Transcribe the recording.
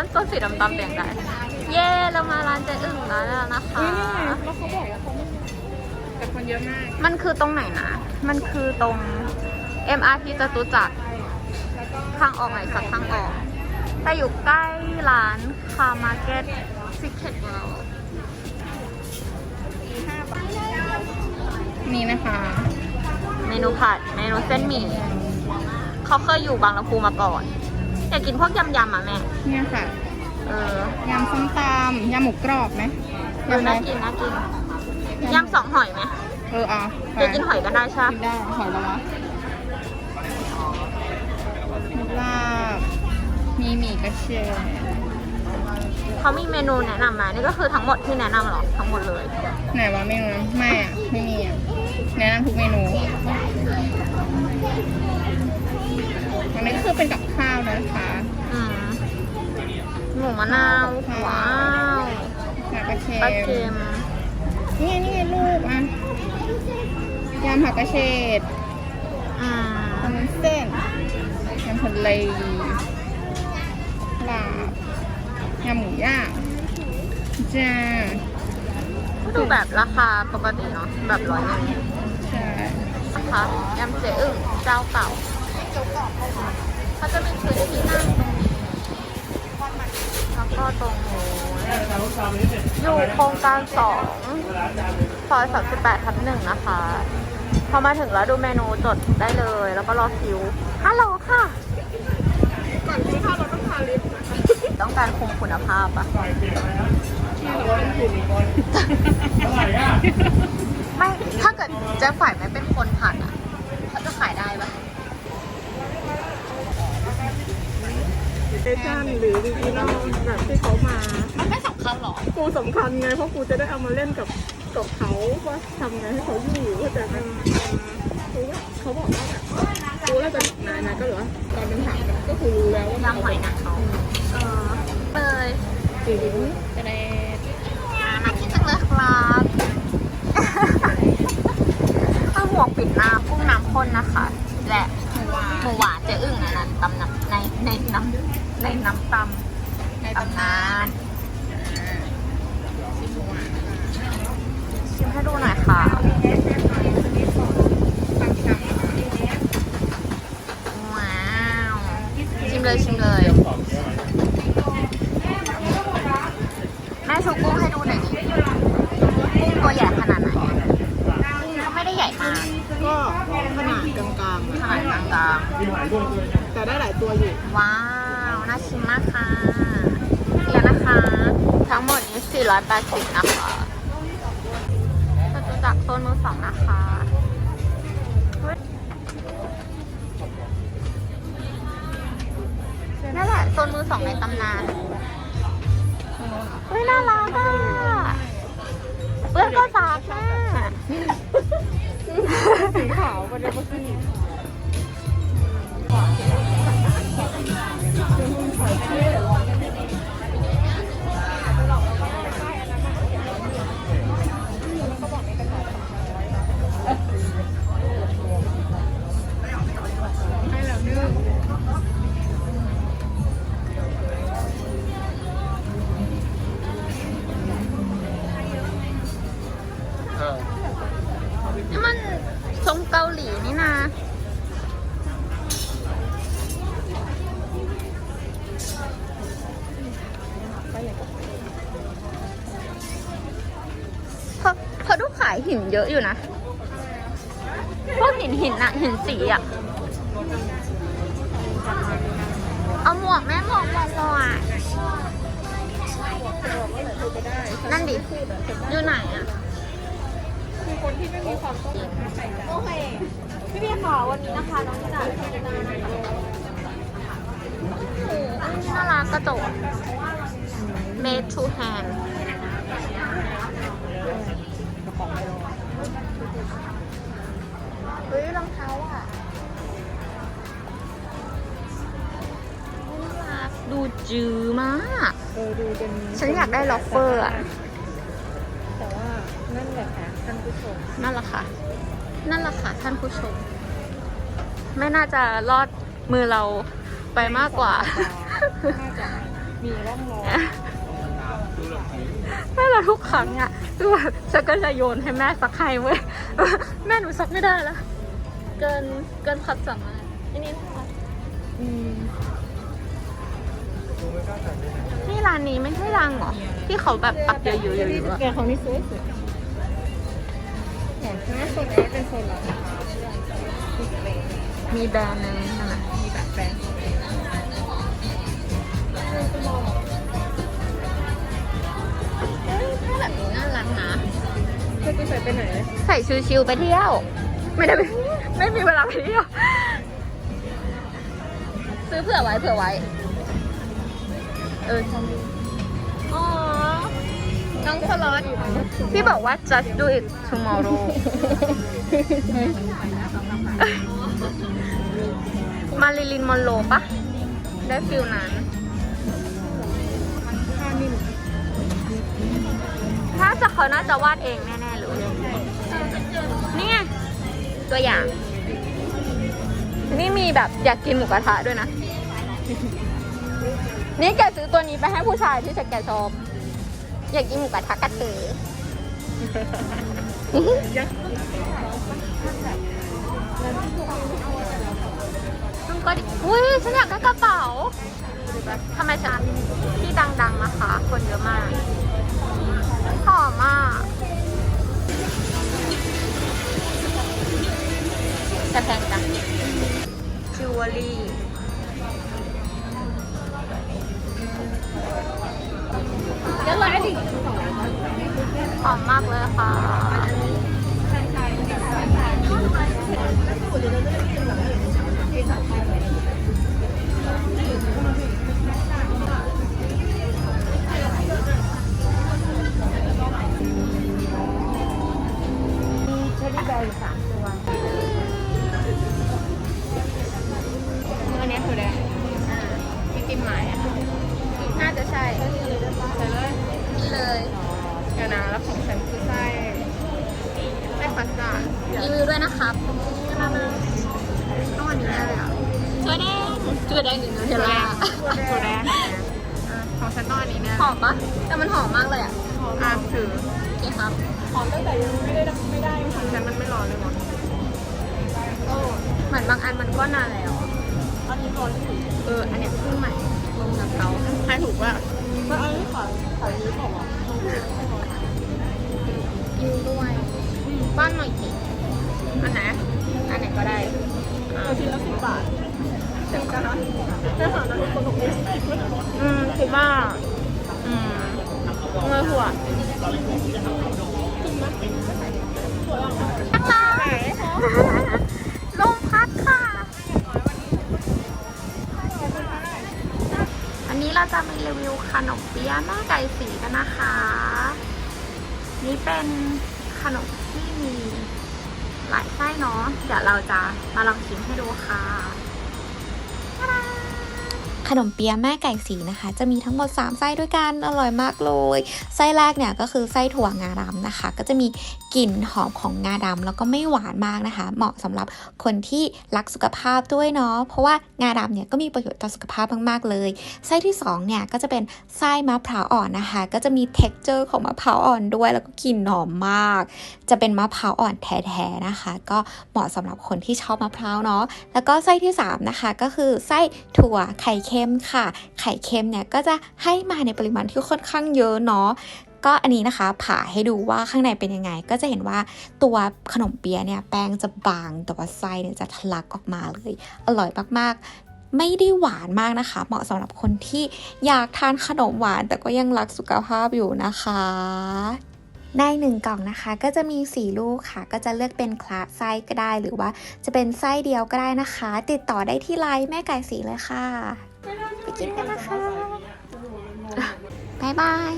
านตัวสีดำๆเปลี่ยนได้เย้เรามาร้านเจ๊อึ่งแล้วนะคะอุ้ยนี่ไงแล้วเขาบอกว่าเขาไม่แต่คนเยอะมากมันคือตรงไหนนะ มันคือตรง MRT จตุจักรทางออกไหนสักทางออก แต่อยู่ใกล้ร้านคามาร์เก็ตซิกเก็ตเวิลด์นี่นะคะ เมนูผัด เมนูเส้นหมี่ เขาเคยอยู่บางลำพูมาก่อน อยากกินพวกยำๆอะแม่ เนี่ยค่ะเออยำส้มตำยำหมูกรอบไหมเออน่ากินน่ากินยำสองหอยไหมเออเอาไปจะกินหอยก็ได้ใช่ปะกินได้หอยละวะมีลาบมีหมี่กระเชยเขามีเมนูแนะนำไหมนี่ก็คือทั้งหมดที่แนะนำเหรอ ทั้งหมดเลย ไหนวะเมนูนั้นไม่อะไม่มีอะแนะนำทุกเมนู อันนี้ก็คือเป็นกับข้าวนะคะอืมหมูมะนาวว้าวผักกระเชปลาษเค็มนี่ไงนี่ไงลูกอะยำผักกระเฉดอืมยำวุ้นเส้นยำทะเลลาบยำหมูย่างจ้าดูแบบราคาปกติเนาะแบบร้อยหนึงใช่ นะคะยำเจ๊อึ่งเจ้าเก่าเขาจะมีพื้นที่นั่งตรงนี้แล้วก็ตรงนู้นอยู่โครงการสองซอยสามสิบแปดทับหนึ่งนะคะ พอมาถึงแล้วดูเมนูจดได้เลย แล้วก็รอคิวฮัลโหลค่ะก่อนกินข้าวเราต้องทาลิปต้องการคุมคุณภาพอะที่เราต้องกินไม่ ถ้าเกิดเจ๊ฝ่ายไม่เป็นคนผัดอะเขาจะขายได้ปะเอจันหรือจริงๆเราแบบที่เขามามันไม่สำคัญหรอ กูสำคัญไงเพราะกูจะได้เอามาเล่นกับกับเขาว่าทำไงให้เขาอยู่เข้าใจไหมกูว่าเขาบอกว่าแบบกูแล้วเป็นนายนายก็เหรอตอนเป็นถามกันก็คือรู้แล้วว่ายำหอยนางรมเออเลยจิ๋วจะได้น่ากินจังเลยครับ เอาหมวกปิดหน้ากุ้งน้ำข้นนะคะ และหมูหวานจ๊อึ่งอันนั้นตำน้ำในในน้ำในน้ำตในตำนานชิมให้ดูหน่อยค่ะว้าวชิมเลยชิมเลยแม่ชูกุ้งให้ดูหน่อยดิกุ้งตัวใหญ่ขนาดไหนอะกุ้งก็ไม่ได้ใหญ่มากก็ขนาดกลางขนาดกลางๆ แต่ได้หลายตัวอยู่ ว้าว น่าชิมมากค่ะเดี๋ยวนะคะ ทั้งหมดนี้ 480 นะคะจตุจักรโซนมือสองนะคะนั่นแหละโซนมือสองในตำนานเฮ้ยน่ารักอะเพื่อนก็ซักแม่ สีขาวมันจะมาขึ้นให้ หินเยอะอยู่นะ พวกหินหินอะหินสีอะเอาหมวกแม่หมวกหมวกหมวกนั่นดิ อยู่ไหนอะคือคนที่ไม่มีความต้องการใส่ใจโอเค พี่พี่ค่ะวันนี้นะคะน้องจ๋าโอ้โหอันนี้น่ารักกระจก made to hand จือมาก เออดูเป็นฉันอยากได้ล็อฟเฟอร์อะแต่ว่านั่นแหละค่ะท่านผู้ชมนั่นแหละค่ะ นั่นแหละค่ะท่านผู้ชม ไม่น่าจะรอดมือเราไปมากกว่า น่าจะมีร่องรอยแม่เราทุกครั้งอะคือแบบฉันก็จะโยนให้แม่ซักให้เว้ย แม่หนูซักไม่ได้แล้ว เกินเกินความสามารถอันนี้านนี้ไม่ใช่รังเหรอ ที่เขาแบบปักเยอะๆเยอะๆอะแกของนี่สวยสวยอย่างหน้าโซนนี้เป็นโซนร้านค้าที่เป็นมีแบรนด์หนึงใช่ไหมมีแบบแบรนด์เฮ้ยถ้าแบบนี้น่ารักนะเธอจะใส่ไปไหนใส่ชิวๆไปเที่ยว ไม่ได้ไปไม่มีเวลาไปเที่ยว ซื้อเผื่อไว้เผื่อไว้ เออฉัน อ๋อ น้องสล็อตที่บอกว่า just do it tomorrow มาริลินมอนโรปะ ได้ฟิลนั้น ถ้าจะเขาน่าจะวาดเองแน่ๆเลยนี่ไงตัวอย่าง นี่มีแบบอยากกินหมูกระทะด้วยนะ นี่แกซื้อตัวนี้ไปให้ผู้ชายที่แกชอบ อยากกินหมูกระทะกระตือยักษ์มันก็ดิอุ้ยฉันอยากได้กระเป๋าทำไมฉันที่ดังๆนะคะ คนเยอะมากหอมมากแต่แพงจังจิวเวลรี่ เดี๋ยวเลยดิหอมมากเลยค่ะ ร์ดรีวิวด้วยนะครับต้องอันนี้แน่เลยอะตัวแดงตัวแดงหรือนูเทลล่าตัวแรกของฉันต้องอันนี้แน่หอมปะแต่มันหอมมากเลยอะอะถือโอเคครับหอมตั้งแต่ยังไม่ได้ไม่ได้ของฉันมันไม่ร้อนเลยมั้งโอ้เหมือนบางอันมันก็นานแล้วอันนี้ร้อนที่สุดเอออันเนี้ยเพิ่งใหม่ลงกับเขาใช่ถูกป่ะแล้วอันนี้ขายขายนี้บอกว่ากินด้วยป้อนหน่อยสิ อันไหน อันไหนก็ได้เอาชิ้นละสิบบาทเต็มกันนะแต่หาแล้วคนบอกไม่สิบอืมคิดว่า อืมเงยหัวลมพัดค่ะ อันนี้เราจะมีรีวิวขนมเปี๊ยะแม่ไก่สีกันนะคะ นี่เป็นขนมที่มี หลายไส้เนาะเดี๋ยวเราจะมาลองชิมให้ดูค่ะ ขนมเปี๊ยะแม่ไก่สีนะคะ จะมีทั้งหมด 3 ไส้ด้วยกันอร่อยมากเลย ไส้แรกเนี่ยก็คือไส้ถั่วงาดำนะคะ ก็จะมีกลิ่นหอมของงาดำแล้วก็ไม่หวานมากนะคะ เหมาะสำหรับคนที่รักสุขภาพด้วยเนาะเพราะว่างาดำเนี่ยก็มีประโยชน์ต่อสุขภาพมากๆเลย ไส้ที่2เนี่ยก็จะเป็นไส้มะพร้าวอ่อนนะคะ ก็จะมี t e x t อร์ของมะพร้าวอ่อนด้วย แล้วก็กลิ่นหอมมาก จะเป็นมะพร้าวอ่อนแท้ๆนะคะ ก็เหมาะสำหรับคนที่ชอบมะพร้าวเนาะแล้วก็ไส้ที่3นะคะก็คือไส้ถั่วไข่เค็มค่ะ ไข่เค็มเนี่ยก็จะให้มาในปริมาณที่ค่อนข้างเยอะเนาะก็อันนี้นะคะผ่าให้ดูว่าข้างในเป็นยังไง ก็จะเห็นว่าตัวขนมเปี๊ยะเนี่ยแป้งจะบางแต่ว่าไส้เนี่ยจะทะลักออกมาเลย อร่อยมากๆ ไม่ได้หวานมากนะคะ เหมาะสำหรับคนที่อยากทานขนมหวาน แต่ก็ยังรักสุขภาพอยู่นะคะในหนึ่งกล่องนะคะก็จะมี 4 ลูกค่ะ ก็จะเลือกเป็นคลาสไส้ก็ได้ หรือว่าจะเป็นไส้เดียวก็ได้นะคะ ติดต่อได้ที่ไลน์แม่ไก่สีเลยค่ะ ไปกินกันนะคะบ๊ายบาย